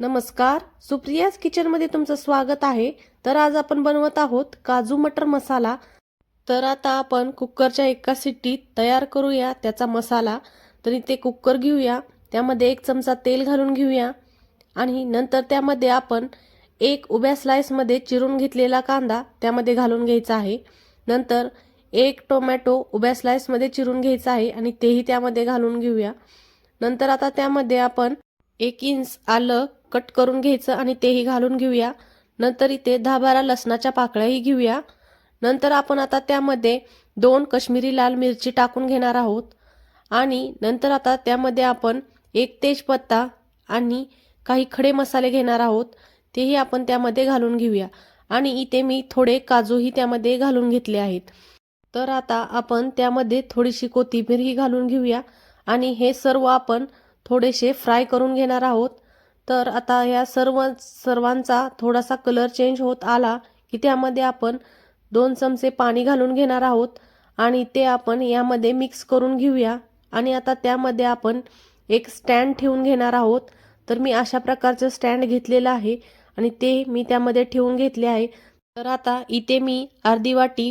नमस्कार सुप्रियाज किचनमध्ये तुमचं स्वागत आहे. तर आज आपण बनवत आहोत काजू मटर मसाला. तर आता आपण कुकरच्या एका सिट्टीत तयार करूया त्याचा मसाला. तरी ते कुकर घेऊया त्यामध्ये एक चमचा तेल घालून घेऊया. आणि नंतर त्यामध्ये आपण एक उभ्या स्लाईसमध्ये चिरून घेतलेला कांदा त्यामध्ये घालून घ्यायचा आहे. नंतर एक टोमॅटो उभ्या स्लाईसमध्ये चिरून घ्यायचा आहे आणि तेही त्यामध्ये घालून घेऊया. नंतर आता त्यामध्ये आपण एक इंच आलं कट करून घ्यायचं आणि तेही घालून घेऊया. नंतर इथे दहा बारा लसणाच्या पाकळ्याही घेऊया. नंतर आपण आता त्यामध्ये दोन कश्मीरी लाल मिरची टाकून घेणार आहोत. आणि नंतर आता त्यामध्ये आपण एक तेजपत्ता आणि काही खडे मसाले घेणार आहोत. तेही आपण त्यामध्ये घालून घेऊया. आणि इथे मी थोडे काजूही त्यामध्ये घालून घेतले आहेत. तर आता आपण त्यामध्ये थोडीशी कोथिंबीरही घालून घेऊया. आणि हे सर्व आपण थोडेसे फ्राय करून घेणार आहोत. तर आता या सर्व सर्वांचा थोडासा कलर चेंज होत आला की त्यामध्ये आपण दोन चमचे पाणी घालून घेणार आहोत आणि ते आपण यामध्ये मिक्स करून घेऊया. आणि आता त्यामध्ये आपण एक स्टँड ठेवून घेणार आहोत. तर मी अशा प्रकारचं स्टँड घेतलेलं आहे आणि ते मी त्यामध्ये ठेवून घेतले आहे. तर आता इथे मी अर्धी वाटी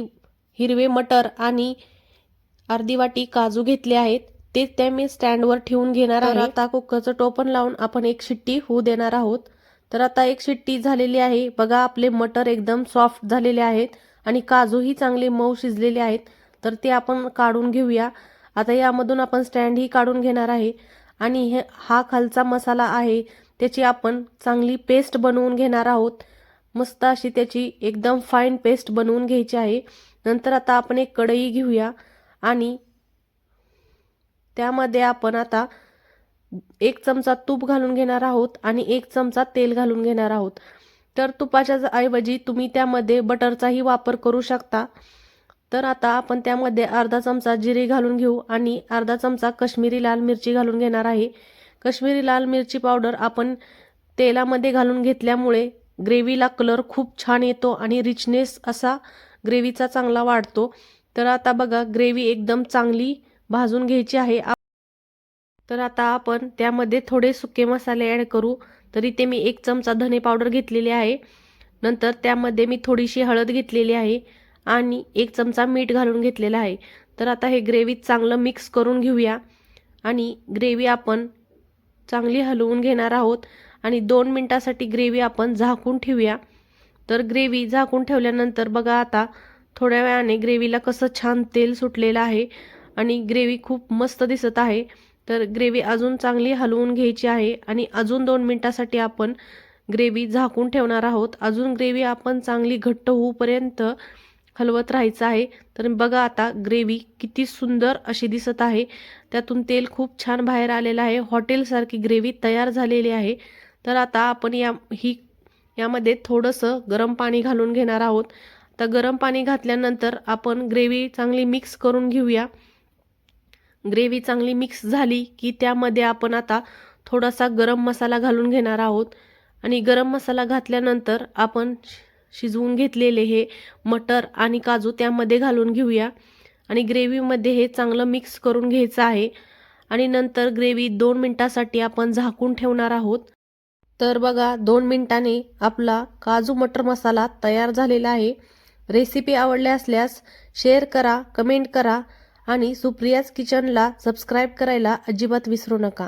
हिरवे मटर आणि अर्धी वाटी काजू घेतले आहेत. ते त्या मी स्टँडवर ठेवून घेणार आहे. आता कुकरचं टोपण लावून आपण एक शिट्टी होऊ देणार आहोत. तर आता एक शिट्टी झालेली आहे. बघा आपले मटर एकदम सॉफ्ट झालेले आहेत आणि काजूही चांगले मऊ शिजलेले आहेत. तर ते आपण काढून घेऊया. आता यामधून आपण स्टँडही काढून घेणार आहे. आणि हे हा खालचा मसाला आहे. त्याची आपण चांगली पेस्ट बनवून घेणार आहोत. मस्त अशी त्याची एकदम फाईन पेस्ट बनवून घ्यायची आहे. नंतर आता आपण एक कढई घेऊया. आणि त्यामध्ये आपण आता एक चमचा तूप घालून घेणार आहोत आणि एक चमचा तेल घालून घेणार आहोत. तर तुपाच्या ऐवजी तुम्ही त्यामध्ये बटरचाही वापर करू शकता. तर आता आपण त्यामध्ये अर्धा चमचा जिरे घालून घेऊ आणि अर्धा चमचा कश्मीरी लाल मिरची घालून घेणार आहे. कश्मीरी लाल मिरची पावडर आपण तेलामध्ये घालून घेतल्यामुळे ग्रेव्हीला कलर खूप छान येतो आणि रिचनेस असा ग्रेव्हीचा चांगला वाढतो. तर आता बघा ग्रेव्ही एकदम चांगली भाजून घ्यायची आहे. तर आता आपण त्यामध्ये थोडे सुके मसाले ॲड करू. तरी ते मी एक चमचा धने पावडर घेतलेली आहे. नंतर त्यामध्ये मी थोडीशी हळद घेतलेली आहे आणि एक चमचा मीठ घालून घेतलेला आहे. तर आता हे ग्रेव्ही चांगलं मिक्स करून घेऊया. आणि ग्रेव्ही आपण चांगली हलवून घेणार आहोत. आणि दोन मिनटासाठी ग्रेव्ही आपण झाकून ठेवूया. तर ग्रेव्ही झाकून ठेवल्यानंतर बघा आता थोड्या वेळाने ग्रेव्हीला कसं छान तेल सुटलेलं आहे. आणि ग्रेव्ही खूप मस्त दिसत आहे. तर ग्रेव्ही अजून चांगली हलवून घ्यायची आहे आणि अजून दोन मिनटासाठी आपण ग्रेव्ही झाकून ठेवणार आहोत. अजून ग्रेव्ही आपण चांगली घट्ट होऊपर्यंत हलवत राहायचं आहे. तर बघा आता ग्रेव्ही किती सुंदर अशी दिसत आहे. त्यातून तेल खूप छान बाहेर आलेलं आहे. हॉटेलसारखी ग्रेव्ही तयार झालेली आहे. तर आता आपण या ही यामध्ये थोडंसं गरम पाणी घालून घेणार आहोत. तर गरम पाणी घातल्यानंतर आपण ग्रेव्ही चांगली मिक्स करून घेऊया. ग्रेव्ही चांगली मिक्स झाली की त्यामध्ये आपण आता थोडासा गरम मसाला घालून घेणार आहोत. आणि गरम मसाला घातल्यानंतर आपण शिजवून घेतलेले हे मटर आणि काजू त्यामध्ये घालून घेऊया. आणि ग्रेव्हीमध्ये हे चांगलं मिक्स करून घ्यायचं आहे. आणि नंतर ग्रेव्ही दोन मिनटासाठी आपण झाकून ठेवणार आहोत. तर बघा दोन मिनटाने आपला काजू मटर मसाला तयार झालेला आहे. रेसिपी आवडल्या असल्यास शेअर करा कमेंट करा. आणि सुप्रियाज किचनला सबस्क्राईब करायला अजिबात विसरू नका.